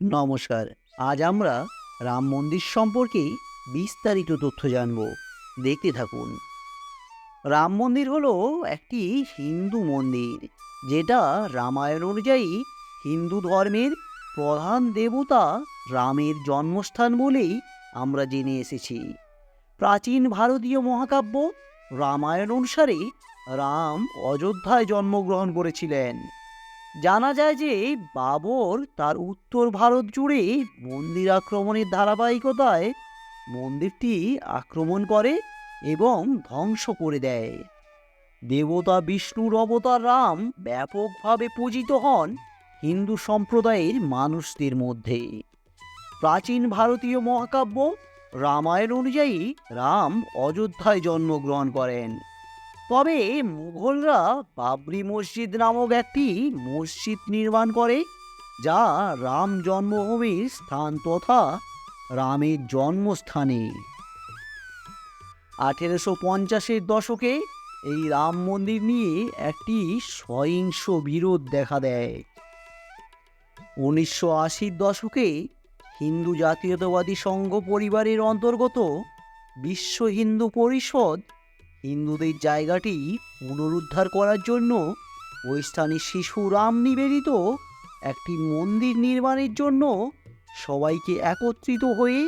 নমস্কার। আজ আমরা রাম মন্দির সম্পর্কে বিস্তারিত তথ্য জানব। দেখতে থাকুন। রাম মন্দির হলো একটি হিন্দু মন্দির, যেটা রামায়ণ অনুযায়ী হিন্দু ধর্মের প্রধান দেবতা রামের জন্মস্থান বলেই আমরা জেনে এসেছি। প্রাচীন ভারতীয় মহাকাব্য রামায়ণ অনুসারে রাম অযোধ্যায় জন্মগ্রহণ করেছিলেন। জানা যায় যে বাবর তার উত্তর ভারত জুড়ে মন্দির আক্রমণের ধারাবাহিকতায় মন্দিরটি আক্রমণ করে এবং ধ্বংস করে দেয়। দেবতা বিষ্ণুর অবতার রাম ব্যাপকভাবে পূজিত হন হিন্দু সম্প্রদায়ের মানুষদের মধ্যে। প্রাচীন ভারতীয় মহাকাব্য রামায়ণ অনুযায়ী রাম অযোধ্যায় জন্মগ্রহণ করেন। তবে মুঘলরা বাবরি মসজিদ নামক একটি মসজিদ নির্মাণ করে, যা রাম জন্মভূমির স্থান তথা রামের জন্মস্থানে। আঠেরোশো পঞ্চাশের দশকে এই রাম মন্দির নিয়ে একটি সহিংস বিরোধ দেখা দেয়। উনিশশো আশির দশকে হিন্দু জাতীয়তাবাদী সংঘ পরিবারের অন্তর্গত বিশ্ব হিন্দু পরিষদ হিন্দুদের জায়গাটি পুনরুদ্ধার করার জন্য ওই স্থানে শিশু রাম নিবেদিত একটি মন্দির নির্মাণের জন্য সবাইকে একত্রিত হয়ে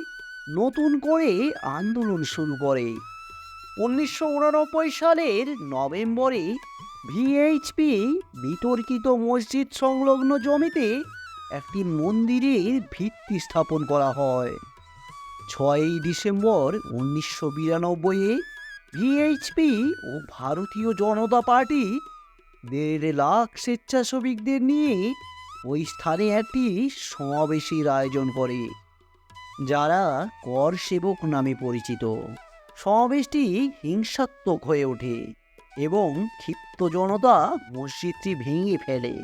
নতুন করে আন্দোলন শুরু করে। উনিশশো উননব্বই সালের নভেম্বরে ভিএইচপি বিতর্কিত মসজিদ সংলগ্ন জমিতে একটি মন্দিরের ভিত্তি স্থাপন করা হয়। ছয়ই ডিসেম্বর উনিশশো বিরানব্বইয়ে ভিএইচপি ও ভারতীয় জনতা পার্টি দেড় লাখ স্বেচ্ছাসেবকদের নিয়ে ওই স্থানে একটি সমাবেশের আয়োজন করে, যারা কর সেবক নামে পরিচিত। সমাবেশটি হিংসাত্মক হয়ে ওঠে এবং ক্ষিপ্ত জনতা মসজিদটি ভেঙে ফেলে।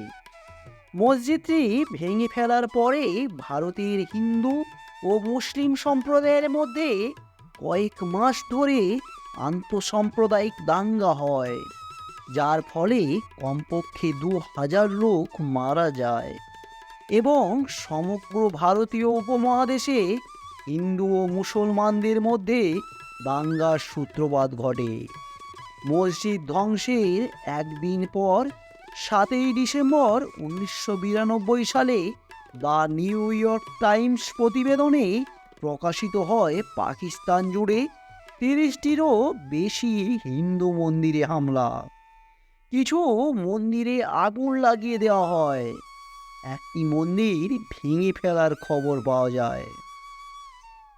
মসজিদটি ভেঙে ফেলার পরে ভারতের হিন্দু ও মুসলিম সম্প্রদায়ের মধ্যে কয়েক মাস ধরে আন্তঃসাম্প্রদায়িক দাঙ্গা হয়, যার ফলে কমপক্ষে দু হাজার লোক মারা যায় এবং সমগ্র ভারতীয় উপমহাদেশে হিন্দু ও মুসলমানদের মধ্যে দাঙ্গার সূত্রপাত ঘটে। মসজিদ ধ্বংসের একদিন পর সাতই ডিসেম্বর উনিশশো বিরানব্বই সালে দ্য নিউ ইয়র্ক টাইমস প্রতিবেদনে প্রকাশিত হয় পাকিস্তান জুড়ে তিরিশটিরও বেশি হিন্দু মন্দিরে হামলা। কিছু মন্দিরে আগুন লাগিয়ে দেওয়া হয়। একটি মন্দির ভেঙে ফেলার খবর পাওয়া যায়।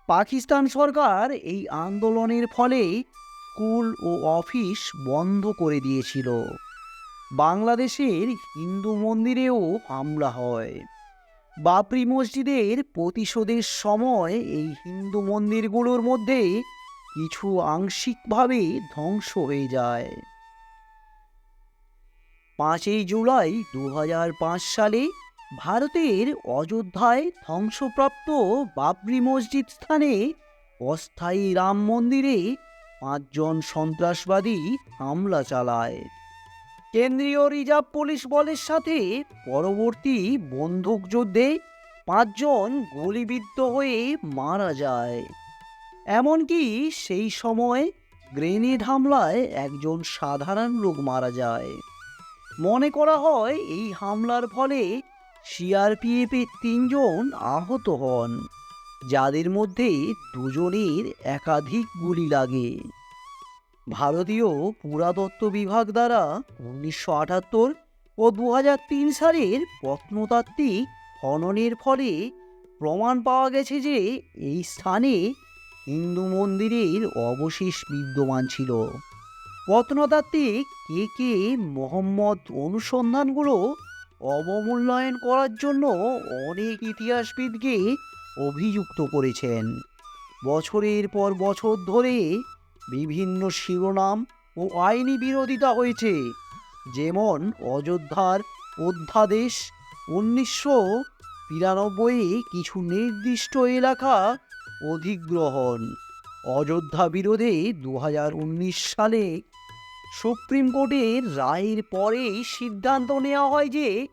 পাকিস্তান সরকার এই আন্দোলনের ফলে স্কুল ও অফিস বন্ধ করে দিয়েছিল। বাংলাদেশের হিন্দু মন্দিরেও হামলা হয়। বাপরি মসজিদের প্রতিশোধের সময় এই হিন্দু মন্দিরগুলোর মধ্যে কিছু আংশিকভাবে ধ্বংস হয়ে যায়। পাঁচই জুলাই দু হাজার পাঁচ সালে ভারতের অযোধ্যায় ধ্বংসপ্রাপ্ত বাবরি মসজিদ স্থানে অস্থায়ী রাম মন্দিরে পাঁচজন সন্ত্রাসবাদী হামলা চালায়। কেন্দ্রীয় রিজার্ভ পুলিশ বলের সাথে পরবর্তী বন্দুকযুদ্ধে পাঁচজন গুলিবিদ্ধ হয়ে মারা যায়। এমনকি সেই সময় গ্রেনেড হামলায় একজন সাধারণ লোক মারা যায়। মনে করা হয় এই হামলার ফলে সিআরপিএফের তিনজন আহত হন, যাদের মধ্যে দুজনের একাধিক গুলি লাগে। ভারতীয় পুরাতত্ত্ব বিভাগ দ্বারা উনিশশো আটাত্তর ও দু সালের প্রত্নতাত্ত্বিক খননের ফলে প্রমাণ পাওয়া গেছে যে এই স্থানে হিন্দু মন্দিরের অবশেষ বিদ্যমান ছিল। প্রত্নতাত্ত্বিক কে কে মোহাম্মদ অনুসন্ধানগুলো অবমূল্যায়ন করার জন্য অনেক ইতিহাসবিদকে অভিযুক্ত করেছেন। বছরের পর বছর ধরে বিভিন্ন শিরোনাম ও আইনি বিরোধিতা হয়েছে, যেমন অযোধ্যার অধ্যাদেশ, উনিশশো বিরানব্বই কিছু নির্দিষ্ট এলাকা অধিগ্রহণ। অযোধ্যা বিরোধে দু হাজার উনিশ সালে সুপ্রিম কোর্টের রায়ের পরেই সিদ্ধান্ত নেওয়া হয় যে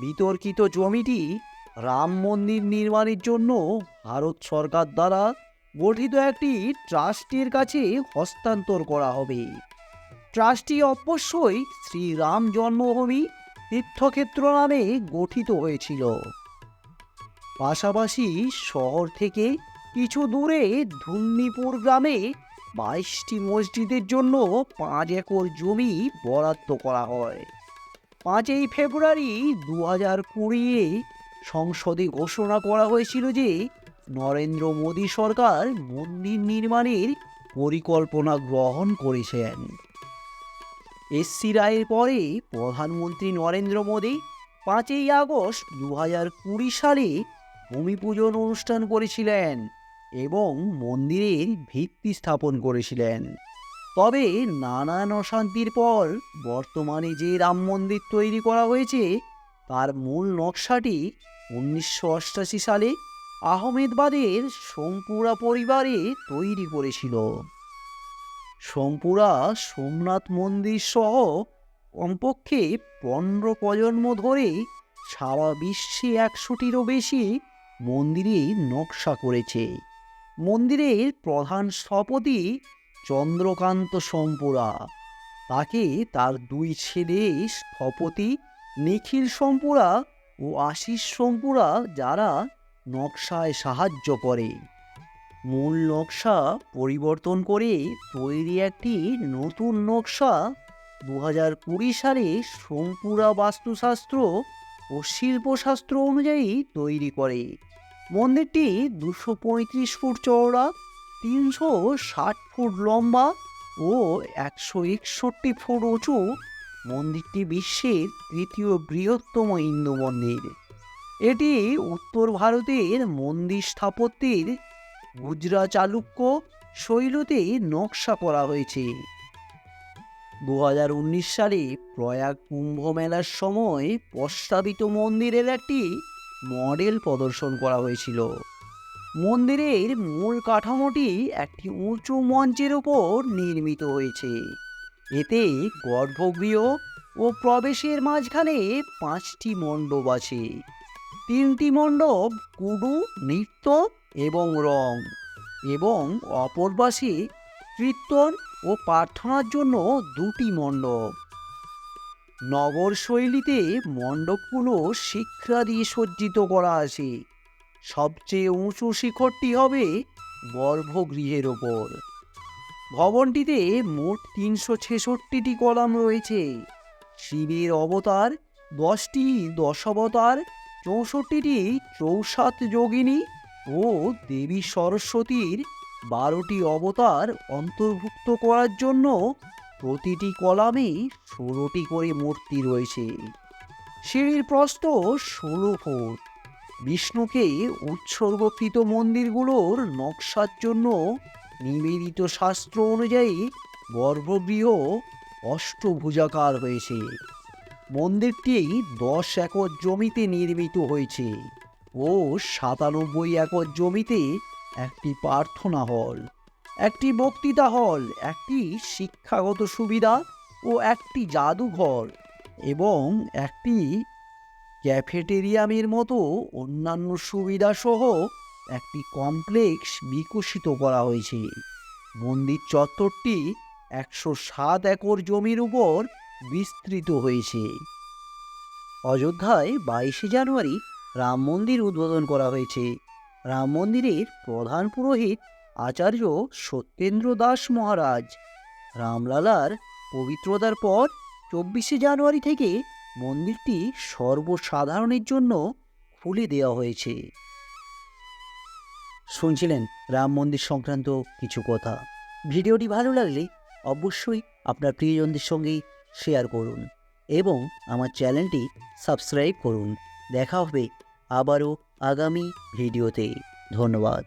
বিতর্কিত জমিটি রাম মন্দির নির্মাণের জন্য ভারত সরকার দ্বারা গঠিত একটি ট্রাস্টের কাছে হস্তান্তর করা হবে। ট্রাস্টি অবশ্যই শ্রীরাম জন্মভূমি তীর্থক্ষেত্র নামে গঠিত হয়েছিল। পাশাপাশি শহর থেকে কিছু দূরে ধুন্নিপুর গ্রামে বাইশটি মসজিদের জন্য পাঁচ একর জমি বরাদ্দ করা হয়। পাঁচই ফেব্রুয়ারি দু হাজার কুড়িয়ে সংসদে ঘোষণা করা হয়েছিল যে নরেন্দ্র মোদী সরকার মন্দির নির্মাণের পরিকল্পনা গ্রহণ করেছেন। এসসি রায়ের পরে প্রধানমন্ত্রী নরেন্দ্র মোদী পাঁচই আগস্ট দু হাজার কুড়ি সালে ভূমি পূজন অনুষ্ঠান করেছিলেন। এবং মন্দিরের ভিত্তি স্থাপন করেছিলেন। তবে নানান অশান্তির পর বর্তমানে যে রাম মন্দির তৈরি করা হয়েছে, তার মূল নকশাটি উনিশশো অষ্টাশি সালে আহমেদবাদের সোমপুরা পরিবারে তৈরি করেছিল। সোমপুরা সোমনাথ মন্দির সহ কমপক্ষে পনেরো প্রজন্ম ধরে সারা বিশ্বে একশোটিরও বেশি মন্দিরে নকশা করেছে। মন্দিরের প্রধান স্থপতি চন্দ্রকান্ত সোমপুরা তাকে তার দুই ছেলে স্থপতি নিখিল সোমপুরা ও আশিস সোমপুরা যারা নকশায় সাহায্য করে। মূল নকশা পরিবর্তন করে তৈরি একটি নতুন নকশা দু হাজার কুড়ি সালে সোমপুরা বাস্তুশাস্ত্র ও শিল্পশাস্ত্র অনুযায়ী তৈরি করে। মন্দিরটি দুশো পঁয়ত্রিশ ফুট চওড়া, তিনশো ষাট ফুট লম্বা ও একশো একষট্টি ফুট উঁচু। মন্দিরটি বিশ্বের তৃতীয় বৃহত্তম হিন্দু মন্দির। এটি উত্তর ভারতের মন্দির স্থাপত্যের গুজরা চালুক্য শৈলতে নকশা করা হয়েছে। দু হাজার উনিশ সালে প্রয়াগ কুম্ভ মেলার সময় প্রস্তাবিত মন্দিরের একটি মডেল প্রদর্শন করা হয়েছিল। মন্দিরের মূল কাঠামোটি একটি উঁচু মঞ্চের উপর নির্মিত হয়েছে। এতে গর্ভগৃহ ও প্রবেশের মাঝখানে পাঁচটি মণ্ডপ আছে। তিনটি মণ্ডপ কুডু, নৃত্য এবং রং এবং অপর পাশে কীর্তন ও প্রার্থনার জন্য দুটি মণ্ডপ। নগর শৈলীতে মণ্ডপগুলো শিক্ষা দিয়ে সজ্জিত করা আছে। সবচেয়ে উঁচু শিখরটি হবে গর্ভগৃহের ওপর। ভবনটিতে মোট তিনশো ছেষট্টিটি কলাম রয়েছে। শিবের অবতার, দশটি দশাবতার, চৌষট্টিটি চৌসাত যোগিনী ও দেবী সরস্বতীর বারোটি অবতার অন্তর্ভুক্ত করার জন্য প্রতিটি কলামে ষোলোটি করে মূর্তি রয়েছে। সিঁড়ির প্রস্ত ষোলো ফুট। বিষ্ণুকে উৎসর্গকৃত মন্দিরগুলোর নকশার জন্য নিবেদিত শাস্ত্র অনুযায়ী গর্ভগৃহ অষ্টভুজাকার হয়েছে। মন্দিরটি দশ একর জমিতে নির্মিত হয়েছে ও সাতানব্বই একর জমিতে একটি প্রার্থনা হল। একটি বক্তৃতা হল, একটি শিক্ষাগত সুবিধা ও একটি জাদুঘর এবং একটি ক্যাফেটেরিয়ামের মতো অন্যান্য সুবিধাসহ একটি কমপ্লেক্স বিকশিত করা হয়েছে। মন্দির চত্বরটি একশো সাত একর জমির উপর বিস্তৃত হয়েছে। অযোধ্যায় বাইশে জানুয়ারি রাম মন্দির উদ্বোধন করা হয়েছে। রাম মন্দিরের প্রধান পুরোহিত আচার্য সত্যেন্দ্র দাস মহারাজ। রামলালার পবিত্রতার পর চব্বিশে জানুয়ারি থেকে মন্দিরটি সর্বসাধারণের জন্য খুলে দেওয়া হয়েছে। শুনছিলেন রাম মন্দির সংক্রান্ত কিছু কথা। ভিডিওটি ভালো লাগলে অবশ্যই আপনার প্রিয়জনদের সঙ্গে শেয়ার করুন এবং আমার চ্যানেলটি সাবস্ক্রাইব করুন। দেখা হবে আবারও আগামী ভিডিওতে। ধন্যবাদ।